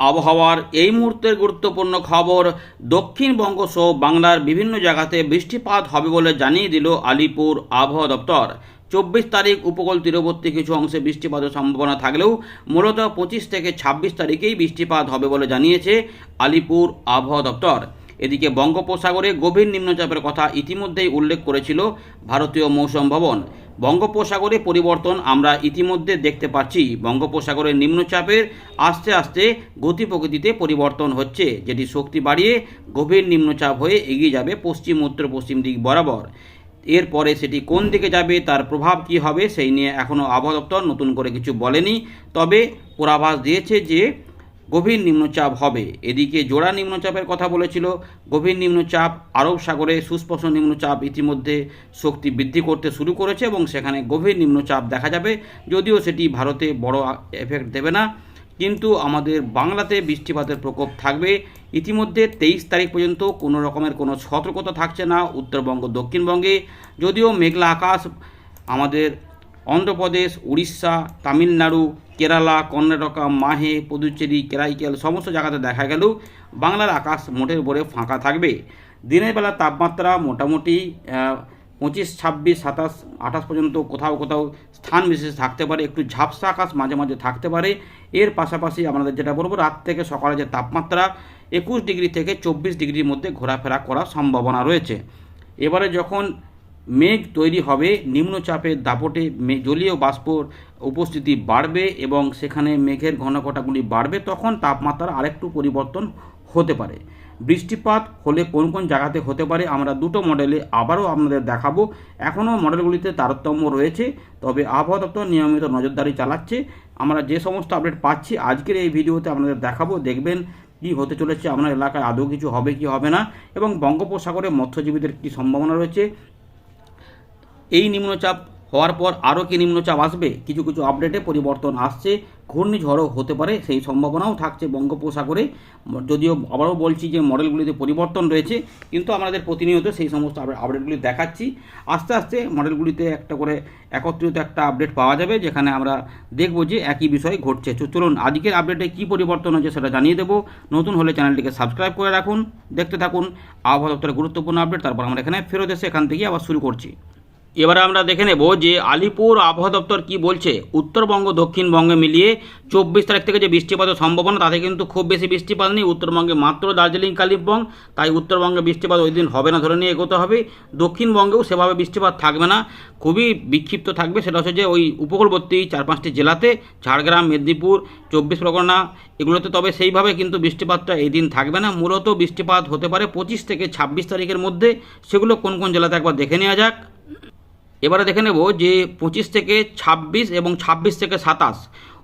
আবহাওয়ার এই মুহূর্তের গুরুত্বপূর্ণ খবর দক্ষিণবঙ্গ সহ বাংলার বিভিন্ন জায়গাতে বৃষ্টিপাত হবে বলে জানিয়ে দিল আলিপুর আবহাওয়া দপ্তর। চব্বিশ তারিখ উপকূল তীরবর্তী কিছু অংশে বৃষ্টিপাতের সম্ভাবনা থাকলেও মূলত পঁচিশ থেকে ছাব্বিশ তারিখেই বৃষ্টিপাত হবে বলে জানিয়েছে আলিপুর আবহাওয়া দপ্তর। এদিকে বঙ্গোপসাগরে গভীর নিম্নচাপের কথা ইতিমধ্যেই উল্লেখ করেছিল ভারতীয় মৌসুম ভবন। বঙ্গোপসাগরে পরিবর্তন আমরা ইতিমধ্যে দেখতে পাচ্ছি। বঙ্গোপসাগরের নিম্নচাপের আস্তে আস্তে গতি প্রকৃতিতে পরিবর্তন হচ্ছে, যেটি শক্তি বাড়িয়ে গভীর নিম্নচাপ হয়ে এগিয়ে যাবে পশ্চিম, উত্তর, পশ্চিম দিক বরাবর। এরপরে সেটি কোন দিকে যাবে, তার প্রভাব কি হবে, সেই নিয়ে এখনও আবহাওয়া দপ্তর নতুন করে কিছু বলেনি। তবে পূর্বাভাস দিয়েছে যে গভীর নিম্নচাপ হবে। এদিকে জোড়া নিম্নচাপের কথা বলেছিল, গভীর নিম্নচাপ আরব সাগরে সুস্পষ্ট নিম্নচাপ ইতিমধ্যে শক্তি বৃদ্ধি করতে শুরু করেছে এবং সেখানে গভীর নিম্নচাপ দেখা যাবে। যদিও সেটি ভারতে বড় এফেক্ট দেবে না, কিন্তু আমাদের বাংলাতে বৃষ্টিপাতের প্রকোপ থাকবে। ইতিমধ্যে তেইশ তারিখ পর্যন্ত কোনো রকমের কোনো সতর্কতা থাকছে না উত্তরবঙ্গ, দক্ষিণবঙ্গে। যদিও মেঘলা আকাশ আমাদের অন্ধ্রপ্রদেশ, উড়িষ্যা, তামিলনাড়ু, কেরালা, কর্ণাটকা, মাহে, পুদুচেরি, কেরাইকেল সমস্ত জায়গাতে দেখা গেলেও বাংলার আকাশ মোটের ভরে ফাঁকা থাকবে। দিনের বেলা তাপমাত্রা মোটামুটি পঁচিশ, ছাব্বিশ, সাতাশ, আঠাশ পর্যন্ত কোথাও কোথাও স্থান বিশেষ থাকতে পারে। একটু ঝাপসা আকাশ মাঝে মাঝে থাকতে পারে। এর পাশাপাশি আমাদের যেটা বলব, রাত থেকে সকালে যে তাপমাত্রা, একুশ ডিগ্রি থেকে চব্বিশ ডিগ্রির মধ্যে ঘোরাফেরা করার সম্ভাবনা রয়েছে। এবারে যখন মেঘ তৈরি হবে, নিম্নচাপের দাপটে জলীয় বাষ্পর উপস্থিতি বাড়বে এবং সেখানে মেঘের ঘনঘটাগুলি বাড়বে, তখন তাপমাত্রার আরেকটু পরিবর্তন হতে পারে। বৃষ্টিপাত হলে কোন কোন জায়গাতে হতে পারে, আমরা দুটো মডেলে আবারও আপনাদের দেখাবো। এখনও মডেলগুলিতে তারতম্য রয়েছে, তবে আবহাওয়া দপ্তর নিয়মিত নজরদারি চালাচ্ছে। আমরা যে সমস্ত আপডেট পাচ্ছি, আজকের এই ভিডিওতে আপনাদের দেখাবো। দেখবেন কি হতে চলেছে, আপনার এলাকায় আদৌ কিছু হবে, কি হবে না, এবং বঙ্গোপসাগরে মৎস্যজীবীদের কী সম্ভাবনা রয়েছে এই নিম্নচাপ হওয়ার পর আরও কি নিম্নচাপ আসবে? কিছু কিছু আপডেটে পরিবর্তন আসছে। ঘূর্ণিঝড়ও হতে পারে, সেই সম্ভাবনাও থাকছে বঙ্গোপসাগরে। যদিও আবারও বলছি যে মডেলগুলিতে পরিবর্তন রয়েছে, কিন্তু আমাদের প্রতিনিয়ত সেই সমস্ত আপডেট- আপডেটগুলি দেখাচ্ছি। আস্তে আস্তে মডেলগুলিতে একটা করে একত্রিত একটা আপডেট পাওয়া যাবে, যেখানে আমরা দেখব যে একই বিষয় ঘটছে। চলুন, আজকের আপডেটে কী পরিবর্তন হচ্ছে সেটা জানিয়ে দেবো। নতুন হলে চ্যানেলটিকে সাবস্ক্রাইব করে রাখুন, দেখতে থাকুন। আবহাওয়া দপ্তরের গুরুত্বপূর্ণ আপডেট তারপর আমরা এখানে ফেরত এসে এখান থেকে আবার শুরু করছি। এবারে আমরা দেখে নেব যে আলিপুর আবহাওয়া দপ্তর কি বলছে। উত্তরবঙ্গ, দক্ষিণবঙ্গে মিলিয়ে চব্বিশ তারিখ থেকে যে বৃষ্টিপাতের সম্ভাবনা, তাতে কিন্তু খুব বেশি বৃষ্টিপাত নেই। উত্তরবঙ্গে মাত্র দার্জিলিং, কালিম্পং। তাই উত্তরবঙ্গে বৃষ্টিপাত ওই দিন হবে না ধরে নিয়ে এগোতে হবে। দক্ষিণবঙ্গেও সেভাবে বৃষ্টিপাত থাকবে না। খুবই বিক্ষিপ্ত থাকবে। সেটা হচ্ছে যে ওই উপকূলবর্তী চার পাঁচটি জেলাতে, ঝাড়গ্রাম, মেদিনীপুর, চব্বিশ পরগনা এগুলোতে। তবে সেইভাবে কিন্তু বৃষ্টিপাতটা এই দিন থাকবে না। মূলত বৃষ্টিপাত হতে পারে পঁচিশ থেকে ছাব্বিশ তারিখের মধ্যে। সেগুলো কোন কোন জেলাতে একবার দেখে নেওয়া যাক। এবারে দেখে নেব যে পঁচিশ থেকে ছাব্বিশ এবং ছাব্বিশ থেকে সাতাশ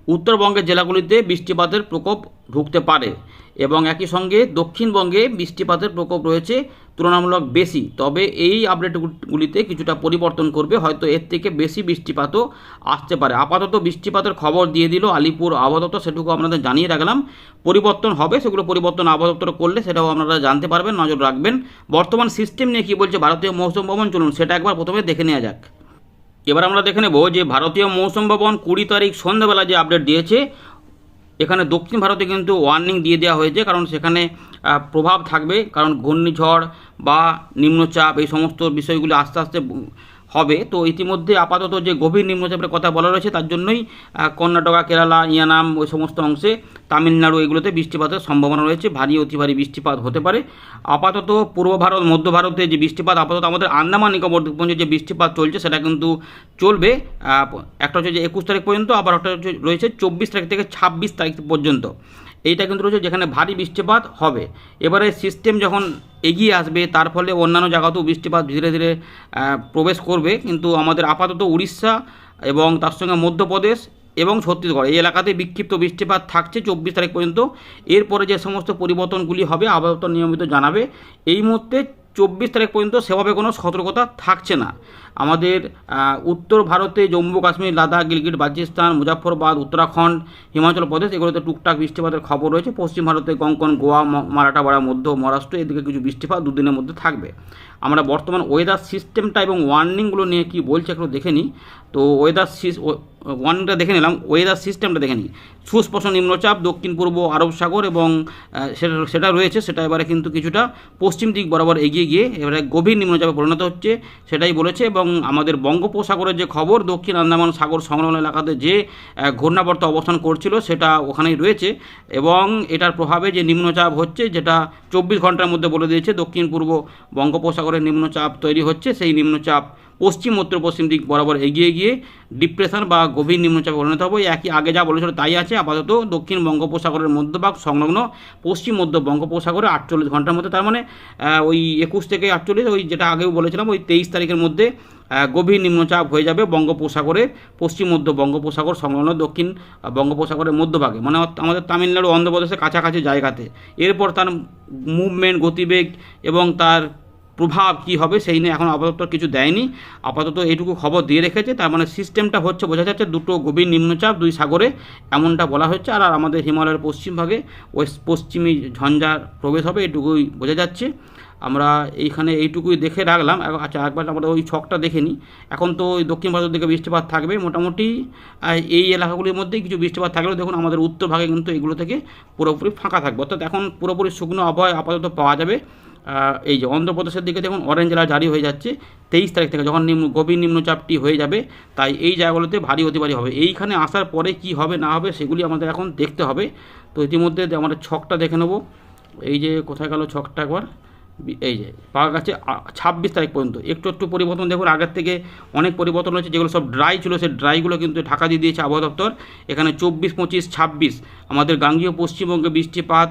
উত্তরবঙ্গের জেলাগুলিতে বৃষ্টিপাতের প্রকোপ ঢুকতে পারে এবং একই সঙ্গে দক্ষিণবঙ্গে বৃষ্টিপাতের প্রকোপ রয়েছে তুলনামূলক বেশি। তবে এই আপডেটগুলিতে কিছুটা পরিবর্তন করবে, হয়তো এর থেকে বেশি বৃষ্টিপাতও আসতে পারে। আপাতত বৃষ্টিপাতের খবর দিয়ে দিল আলিপুর আবহাওয়া সেটুকু আপনাদের জানিয়ে রাখলাম। পরিবর্তন হবে, সেগুলো পরিবর্তন আবহাওয়া করলে সেটাও আপনারা জানতে পারবেন, নজর রাখবেন। বর্তমান সিস্টেম নিয়ে কী বলছে ভারতীয় মৌসুম ভবন, চলুন সেটা একবার প্রথমে দেখে নেওয়া যাক। এবার আমরা দেখে নেব যে ভারতীয় মৌসুম ভবন কুড়ি তারিখ সন্ধ্যাবেলা যে আপডেট দিয়েছে, এখানে দক্ষিণ ভারতে কিন্তু ওয়ার্নিং দিয়ে দেওয়া হয়েছে, কারণ সেখানে প্রভাব থাকবে, কারণ ঘূর্ণিঝড় বা নিম্নচাপ এই সমস্ত বিষয়গুলি আস্তে আস্তে হবে। তো ইতিমধ্যে আপাতত যে গভীর নিম্নচাপের কথা বলা রয়েছে, তার জন্যই কর্ণাটকা, কেরালা, ইয়ানাম, ওই সমস্ত অংশে তামিলনাড়ু এগুলোতে বৃষ্টিপাতের সম্ভাবনা রয়েছে। ভারী, অতি ভারী বৃষ্টিপাত হতে পারে। আপাতত পূর্ব ভারত, মধ্য ভারতে যে বৃষ্টিপাত, আপাতত আমাদের আন্দামান নিকোবর দ্বীপপুঞ্জে যে বৃষ্টিপাত চলছে, সেটা কিন্তু চলবে। একটা হচ্ছে যে একুশ তারিখ পর্যন্ত, আবার একটা হচ্ছে রয়েছে চব্বিশ তারিখ থেকে ছাব্বিশ তারিখ পর্যন্ত। এইটা কিন্তু রয়েছে যেখানে ভারী বৃষ্টিপাত হবে। এবারে সিস্টেম যখন এগিয়ে আসবে, তার ফলে অন্যান্য জায়গাতেও বৃষ্টিপাত ধীরে ধীরে প্রবেশ করবে। কিন্তু আমাদের আপাতত উড়িষ্যা এবং তার সঙ্গে মধ্যপ্রদেশ এবং ছত্তিশগড়, এই এলাকাতে বিক্ষিপ্ত বৃষ্টিপাত থাকছে চব্বিশ তারিখ পর্যন্ত। এরপরে যে সমস্ত পরিবর্তনগুলি হবে, আপাতত নিয়মিত জানাবে। এই মুহূর্তে চব্বিশ তারিখ পর্যন্ত সেভাবে কোনো সতর্কতা থাকছে না। আমাদের উত্তর ভারতে, জম্মু, কাশ্মীর, লাদাখ, গিলগিট, বাজিস্তান মুজাফরবাদ উত্তরাখণ্ড, হিমাচল প্রদেশ, এগুলোতে টুকটাক বৃষ্টিপাতের খবর রয়েছে। পশ্চিম ভারতে কঙ্কন, গোয়া মারাঠাবাড়া, মধ্য মহারাষ্ট্র, এদিকে কিছু বৃষ্টিপাত দুদিনের মধ্যে থাকবে। আমরা বর্তমান ওয়েদার সিস্টেমটা এবং ওয়ার্নিংগুলো নিয়ে কি বলছে একটু দেখে নিই। তো ওয়েদার ওয়ানটা দেখে নিলাম। ওয়েদার সিস্টেমটা দেখে নিই। সুস্পষ্ট নিম্নচাপ, দক্ষিণ, পূর্ব আরব সাগর এবং সেটা সেটা রয়েছে, সেটা এবারে কিন্তু কিছুটা পশ্চিম দিক বরাবর এগিয়ে গিয়ে এবারে গভীর নিম্নচাপে পরিণত হচ্ছে, সেটাই বলেছে এবং আমাদের বঙ্গোপসাগরের যে খবর, দক্ষিণ আন্দামান সাগর সংলগ্ন এলাকাতে যে ঘূর্ণাবর্ত অবস্থান করছিল, সেটা ওখানেই রয়েছে এবং এটার প্রভাবে যে নিম্নচাপ হচ্ছে, যেটা চব্বিশ ঘণ্টার মধ্যে বলে দিয়েছে, দক্ষিণ, পূর্ব বঙ্গোপসাগরের নিম্নচাপ তৈরি হচ্ছে, সেই নিম্নচাপ পশ্চিম, উত্তর, পশ্চিম দিক বরাবর এগিয়ে গিয়ে ডিপ্রেশন বা গভীর নিম্নচাপে পরিণত হবে। একই আগে যা বলেছিল তাই আছে। আপাতত দক্ষিণ বঙ্গোপসাগরের মধ্যভাগ সংলগ্ন, পশ্চিম, মধ্য বঙ্গোপসাগরে আটচল্লিশ ঘণ্টার মধ্যে। তার মানে ওই একুশ থেকে আটচল্লিশ, ওই যেটা আগেও বলেছিলাম, ওই তেইশ তারিখের মধ্যে গভীর নিম্নচাপ হয়ে যাবে বঙ্গোপসাগরে, পশ্চিম, মধ্য বঙ্গোপসাগর সংলগ্ন, দক্ষিণ বঙ্গোপসাগরের মধ্যভাগে। মানে আমাদের তামিলনাড়ু, অন্ধ্রপ্রদেশের কাছাকাছি জায়গাতে। এরপর তার মুভমেন্ট গতিবেগ এবং তার প্রভাব কি হবে সেই নিয়ে এখন আপাতত কিছু দেয়নি। আপাতত এইটুকু খবর দিয়ে রেখেছে। তার মানে সিস্টেমটা হচ্ছে, বোঝা যাচ্ছে দুটো গভীর নিম্নচাপ দুই সাগরে, এমনটা বলা হচ্ছে। আর আমাদের হিমালয়ের পশ্চিম ভাগে, ওয়েস্ট পশ্চিমী ঝঞ্ঝার প্রবেশ হবে, এটুকুই বোঝা যাচ্ছে। আমরা এইখানে এইটুকুই দেখে রাখলাম। আচ্ছা একবার আমরা ওই ছকটা দেখে নিই। এখন তো ওই দক্ষিণ ভারতের দিকে বৃষ্টিপাত থাকবে। মোটামুটি এই এলাকাগুলির মধ্যেই কিছু বৃষ্টিপাত থাকলেও দেখুন আমাদের উত্তর ভাগে কিন্তু এগুলো থেকে পুরোপুরি ফাঁকা থাকবে। অর্থাৎ এখন পুরোপুরি শুকনো আবহাওয়া আপাতত পাওয়া যাবে। এই যে অন্ধ্রপ্রদেশের দিকে দেখুন অরেঞ্জ অ্যালার্ট জারি হয়ে যাচ্ছে, তেইশ তারিখ থেকে যখন নিম্ন, গভীর নিম্নচাপটি হয়ে যাবে, তাই এই জায়গাগুলোতে ভারী অতি ভারী হবে। এইখানে আসার পরে কি হবে, না হবে, সেগুলি আমাদের এখন দেখতে হবে। তো ইতিমধ্যে আমাদের ছকটা দেখে নেব। এই যে কোথায় গেল ছকটা একবার? এই যে, পাওয়া গেছে ছাব্বিশ তারিখ পর্যন্ত। একটু একটু পরিবর্তন দেখুন, আগের থেকে অনেক পরিবর্তন হয়েছে, যেগুলো সব ড্রাই ছিল সেই ড্রাইগুলো কিন্তু ঢাকা দিয়ে দিয়েছে আবহাওয়া দপ্তর। এখানে চব্বিশ, পঁচিশ, ছাব্বিশ। আমাদের গাঙ্গীয় পশ্চিমবঙ্গে বৃষ্টিপাত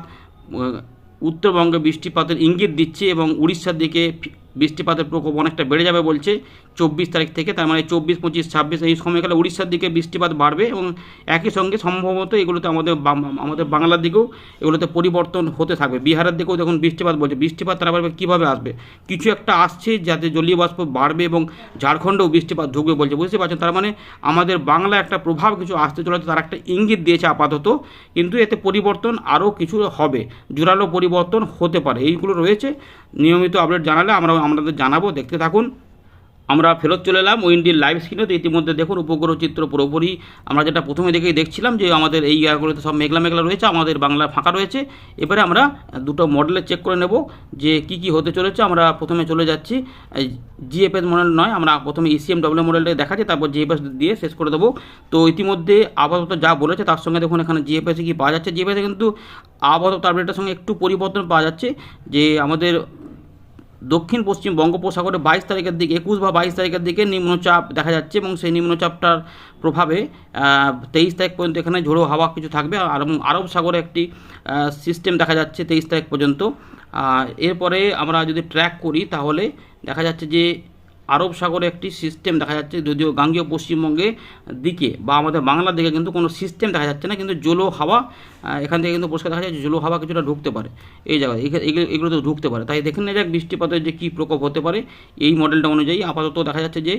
উত্তরবঙ্গে বৃষ্টিপাতের ইঙ্গিত দিচ্ছে এবং উড়িষ্যার দিকে বৃষ্টিপাতের প্রকোপ অনেকটা বেড়ে যাবে বলছে। চব্বিশ তারিখ থেকে তার মানে চব্বিশ, পঁচিশ, ছাব্বিশ এই সময়কালে উড়িষ্যার দিকে বৃষ্টিপাত বাড়বে এবং একই সঙ্গে সম্ভবত এগুলোতে আমাদের আমাদের বাংলার দিকেও এগুলোতে পরিবর্তন হতে থাকবে। বিহারের দিকেও দেখুন বৃষ্টিপাত বলছে। বৃষ্টিপাত তারা বলবে কীভাবে আসবে? কিছু একটা আসছে যাতে জলীয় বাষ্প বাড়বে এবং ঝাড়খণ্ডেও বৃষ্টিপাত ঢুকবে বলছে। বুঝতে পারছেন? তার মানে আমাদের বাংলা একটা প্রভাব কিছু আসতে চলেছে, তার একটা ইঙ্গিত দিয়েছে আপাতত। কিন্তু এতে পরিবর্তন আরও কিছু হবে। জোরালো পরিবর্তন হতে পারে। এইগুলো রয়েছে। নিয়মিত আপডেট জানালে আমরা আমাদের জানাব, দেখতে থাকুন। আমরা ফেরত চলে এলাম উইন্ডির লাইভ স্ক্রিনে তো ইতিমধ্যে দেখুন, উপগ্রহ চিত্র পুরোপুরি আমরা যেটা প্রথমে দেখেই দেখছিলাম যে আমাদের এই জায়গাগুলোতে সব মেঘলা মেঘলা রয়েছে, আমাদের বাংলা ফাঁকা রয়েছে। এবারে আমরা দুটো মডেলে চেক করে নেব যে কি কি হতে চলেছে। আমরা প্রথমে চলে যাচ্ছি জিএফএস মডেল নয়, আমরা প্রথমে ইসিএম ডব্লিউ মডেলটা দেখাচ্ছি, তারপর জিএফএস দিয়ে শেষ করে দেবো। তো ইতিমধ্যে আপাতত যা বলেছে তার সঙ্গে দেখুন, এখানে জিএফএসে কি পাওয়া যাচ্ছে। জিএফএসে কিন্তু আপাতত আপডেটের সঙ্গে একটু পরিবর্তন পাওয়া যাচ্ছে, যে আমাদের দক্ষিণ পশ্চিম বঙ্গোপসাগরে বাইশ তারিখের দিকে, একুশ বা বাইশ তারিখের দিকে নিম্নচাপ দেখা যাচ্ছে এবং সেই নিম্নচাপটার প্রভাবে তেইশ তারিখ পর্যন্ত এখানে ঝোড়ো হাওয়া কিছু থাকবে। আর আরব সাগরে একটি সিস্টেম দেখা যাচ্ছে তেইশ তারিখ পর্যন্ত। এরপরে আমরা যদি ট্র্যাক করি তাহলে দেখা যাচ্ছে যে আরব সাগরে একটি সিস্টেম দেখা যাচ্ছে, যদিও গাঙ্গীয় পশ্চিমবঙ্গে দিকে বা আমাদের বাংলার দিকে কিন্তু কোনো সিস্টেম দেখা যাচ্ছে না, কিন্তু জলো হাওয়া এখান থেকে কিন্তু পরিষ্কার দেখা যাচ্ছে জলো হাওয়া কিছুটা ঢুকতে পারে। এই জায়গায় এগুলো তো ঢুকতে পারে। তাই দেখে নেওয়া যাক বৃষ্টিপাতের যে কী প্রকোপ হতে পারে। এই মডেলটা অনুযায়ী আপাতত দেখা যাচ্ছে যে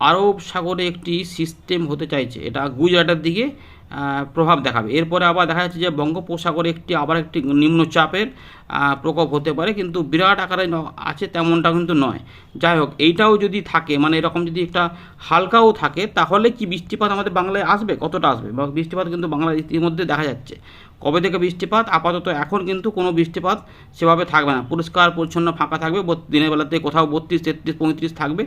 আরব সাগরে একটি সিস্টেম হতে চাইছে। এটা গুজরাটের দিকে প্রভাব দেখাবে। এরপরে আবার দেখা যাচ্ছে যে বঙ্গোপসাগরে একটি, আবার একটি নিম্নচাপের প্রকোপ হতে পারে, কিন্তু বিরাট আকারে আছে তেমনটা কিন্তু নয়। যাই হোক, এইটাও যদি থাকে মানে এরকম যদি একটা হালকাও থাকে, তাহলে কি বৃষ্টিপাত আমাদের বাংলায় আসবে? কতটা আসবে? বা বৃষ্টিপাত কিন্তু বাংলায় ইতিমধ্যে দেখা যাচ্ছে। কবে থেকে বৃষ্টিপাত? আপাতত এখন কিন্তু কোনো বৃষ্টিপাত সেভাবে থাকবে না। পরিষ্কার, পরিচ্ছন্ন, ফাঁকা থাকবে দিনের বেলাতে কোথাও বত্রিশ, তেত্রিশ, পঁয়ত্রিশ থাকবে,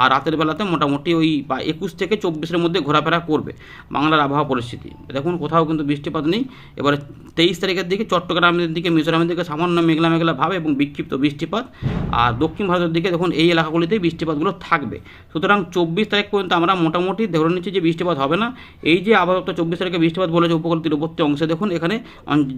আর রাতের বেলাতে মোটামুটি ওই বা একুশ থেকে চব্বিশের মধ্যে ঘোরাফেরা করবে। বাংলার আবহাওয়া পরিস্থিতি। দেখুন, কোথাও কিন্তু বৃষ্টিপাত নেই। এবারে তেইশ তারিখের দিকে চট্টগ্রামের দিকে, মিজোরামের দিকে সামান্য মেঘলা মেঘলা ভাবে এবং বিক্ষিপ্ত বৃষ্টিপাত। আর দক্ষিণ ভারতের দিকে দেখুন, এই এলাকাগুলিতেই বৃষ্টিপাতগুলো থাকবে। সুতরাং চব্বিশ তারিখ পর্যন্ত আমরা মোটামুটি ধরে নিচ্ছি যে বৃষ্টিপাত হবে না। এই যে আপাতত চব্বিশ তারিখে বৃষ্টিপাত বলেছে উপকূল তীরবর্তী অংশে, দেখুন, এখানে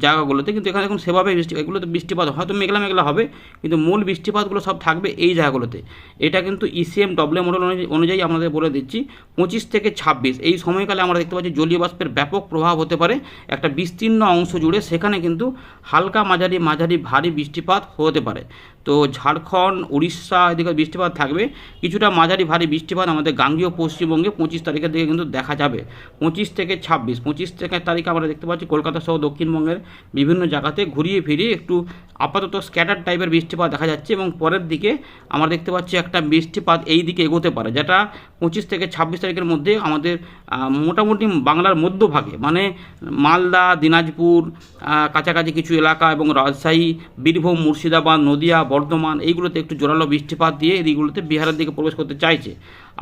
জায়গাগুলোতে। কিন্তু এখানে দেখুন, সেভাবে বৃষ্টি এগুলোতে বৃষ্টিপাত হয়তো মেঘলা মেঘলা হবে, কিন্তু মূল বৃষ্টিপাতগুলো সব থাকবে এই জায়গাগুলোতে। এটা কিন্তু ইসিএম ডব্লিউ মডেল অনুযায়ী আমাদের বলে দিচ্ছি, পঁচিশ থেকে ছাব্বিশ। এই সময়কালে আমরা দেখতে পাচ্ছি জলীয় বাষ্পের ব্যাপক প্রভাব হতে পারে। একটা বিস্তীর্ণ অংশ জুড়ে সেখানে কিন্তু হালকা মাঝারি মাঝারি ভারী বৃষ্টিপাত হতে পারে। তো ঝাড়খণ্ড, উড়িষ্যা এদিকে বৃষ্টিপাত থাকবে। কিছুটা মাঝারি ভারী বৃষ্টিপাত আমাদের গাঙ্গীয় পশ্চিমবঙ্গে পঁচিশ তারিখের দিকে কিন্তু দেখা যাবে। পঁচিশ থেকে ছাব্বিশ, পঁচিশ থেকে তারিখে আমরা দেখতে পাচ্ছি কলকাতা সহ দক্ষিণবঙ্গের বিভিন্ন জায়গাতে ঘুরিয়ে ফিরিয়ে একটু আপাতত স্ক্যাটার টাইপের বৃষ্টিপাত দেখা যাচ্ছে এবং পরের দিকে আমরা দেখতে পাচ্ছি একটা বৃষ্টিপাত এই দিকে এগোতে পারে, যেটা পঁচিশ থেকে ছাব্বিশ তারিখের মধ্যে আমাদের মোটামুটি বাংলার মধ্যভাগে মানে মালদা, দিনাজপুর কাছাকাছি কিছু এলাকা এবং রাজশাহী, বীরভূম, মুর্শিদাবাদ, নদিয়া বর্ধমান এইগুলোতে একটু জোরালো বৃষ্টিপাত দিয়ে এইগুলোতে বিহারের দিকে প্রবেশ করতে চাইছে।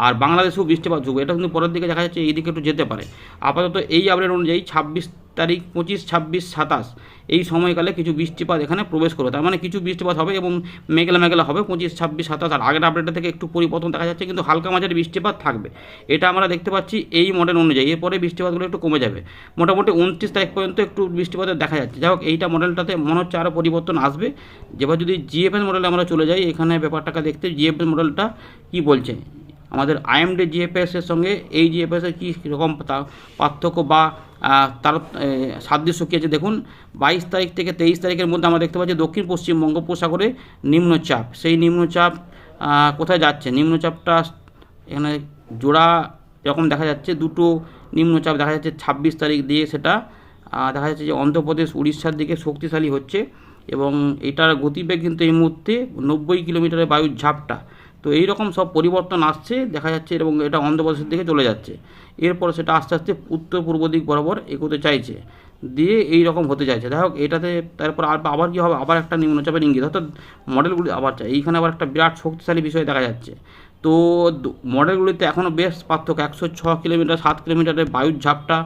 আর বাংলাদেশেও বৃষ্টিপাত যুগ, এটা কিন্তু পরের দিকে দেখা যাচ্ছে, এই দিকে একটু যেতে পারে। আপাতত এই আপডেট অনুযায়ী ছাব্বিশ তারিখ পঁচিশ, ছাব্বিশ, সাতাশ, এই সময়কালে কিছু বৃষ্টিপাত এখানে প্রবেশ করবে। তার মানে কিছু বৃষ্টিপাত হবে এবং মেঘলা মেঘলা হবে, পঁচিশ, ছাব্বিশ, সাতাশ, আর আগের আপডেটটা থেকে একটু পরিবর্তন দেখা যাচ্ছে, কিন্তু হালকা মাঝারি বৃষ্টিপাত থাকবে। এটা আমরা দেখতে পাচ্ছি এই মডেল অনুযায়ী। এরপরে বৃষ্টিপাতগুলো একটু কমে যাবে। মোটামুটি উনত্রিশ তারিখ পর্যন্ত একটু বৃষ্টিপাতের দেখা যাচ্ছে। যাই হোক, এইটা মডেলটাতে মনে হচ্ছে আরও পরিবর্তন আসবে। যেবার যদি জিএফএস মডেলে আমরা চলে যাই, এখানে ব্যাপারটাকে দেখতে জিএফএস মডেলটা কি বলছে? আমাদের আইএমডি জিএফএসের সঙ্গে এই জিএফএসের কী রকম পার্থক্য বা তার সাদৃশ্য কী আছে দেখুন। বাইশ তারিখ থেকে তেইশ তারিখের মধ্যে আমরা দেখতে পাচ্ছি দক্ষিণ পশ্চিম বঙ্গোপসাগরে নিম্নচাপ। সেই নিম্নচাপ কোথায় যাচ্ছে? নিম্নচাপটা এখানে জোড়া এরকম দেখা যাচ্ছে। দুটো নিম্নচাপ দেখা যাচ্ছে ছাব্বিশ তারিখ দিয়ে সেটা দেখা যাচ্ছে যে অন্ধ্রপ্রদেশ, উড়িষ্যার দিকে শক্তিশালী হচ্ছে এবং এটার গতিবেগ কিন্তু এই মুহূর্তে নব্বই কিলোমিটারের বায়ুর ঝাপটা। তো এই রকম সব পরিবর্তন আসছে, দেখা যাচ্ছে এবং এটা অন্ধ্রপ্রদেশের দিকে চলে যাচ্ছে। এরপর সেটা আস্তে আস্তে উত্তর পূর্ব দিক বরাবর এগোতে চাইছে। দিয়ে এই রকম হতে চাইছে। যাই হোক, এটাতে তারপর আর আবার কী হবে? আবার একটা নিম্নচাপের ইঙ্গিত। অর্থাৎ মডেলগুলি আবার চাই এইখানে আবার একটা বিরাট শক্তিশালী বিষয় দেখা যাচ্ছে। তো মডেলগুলিতে এখনও বেশ পার্থক্য। একশো ছ কিলোমিটার, সাত কিলোমিটারের বায়ুর ঝাপটা,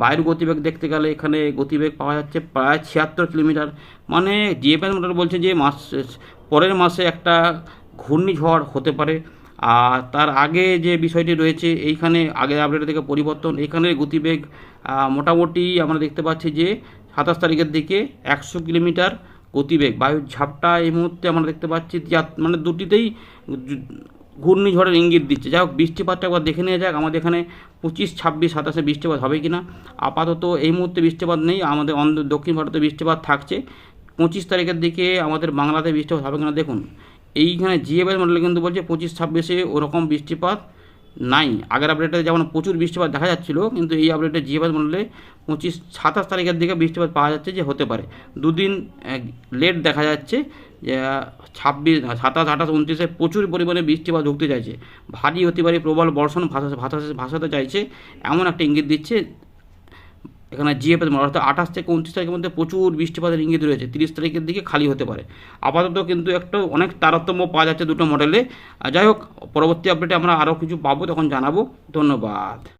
বায়ুর গতিবেগ দেখতে গেলে এখানে গতিবেগ পাওয়া যাচ্ছে প্রায় ছিয়াত্তর কিলোমিটার। মানে জিএফএস মডেল বলছে যে মাস, পরের মাসে একটা ঘূর্ণিঝড় হতে পারে। আর তার আগে যে বিষয়টি রয়েছে, এইখানে আগে আপডেট থেকে পরিবর্তন। এখানে গতিবেগ মোটামুটি আমরা দেখতে পাচ্ছি যে সাতাশ তারিখের দিকে একশো কিলোমিটার গতিবেগ বায়ুর ঝাপটা এই মুহূর্তে আমরা দেখতে পাচ্ছি মানে দুটিতেই ঘূর্ণিঝড়ের ইঙ্গিত দিচ্ছে। যাই হোক, বৃষ্টিপাতটা একবার দেখে নেওয়া যাক, আমাদের এখানে পঁচিশ, ছাব্বিশ, সাতাশে বৃষ্টিপাত হবে কি না আপাতত এই মুহূর্তে বৃষ্টিপাত নেই, আমাদের অন্ধ দক্ষিণ ভারতে বৃষ্টিপাত থাকছে। পঁচিশ তারিখের দিকে আমাদের বাংলাতে বৃষ্টিপাত হবে কিনা দেখুন। এইখানে জিএফএস মডেলে কিন্তু বলছে পঁচিশ ছাব্বিশে ওরকম বৃষ্টিপাত নাই। আগের আপডেটে যেমন প্রচুর বৃষ্টিপাত দেখা যাচ্ছিল, কিন্তু এই আপডেটে জিএফএস মডেলে পঁচিশ সাতাশ তারিখের দিকে বৃষ্টিপাত পাওয়া যাচ্ছে যে হতে পারে। দুদিন লেট দেখা যাচ্ছে যে, ছাব্বিশ, সাতাশ, আঠাশ, উনত্রিশে প্রচুর পরিমাণে বৃষ্টিপাত ঢুকতে চাইছে। ভারী হতে পারে প্রবল বর্ষণ ভাসা- ভাসাতে চাইছে। এমন একটা ইঙ্গিত দিচ্ছে এখানে জিএ পেতে পারে অর্থাৎ আঠাশ থেকে উনত্রিশ তারিখের মধ্যে প্রচুর বৃষ্টিপাতের ইঙ্গিত রয়েছে। তিরিশ তারিখের দিকে খালি হতে পারে। আপাতত কিন্তু একটা অনেক তারতম্য পাওয়া যাচ্ছে দুটো মডেলে যাই হোক, পরবর্তী আপডেটে আমরা আরও কিছু পাবো, তখন জানাব। ধন্যবাদ।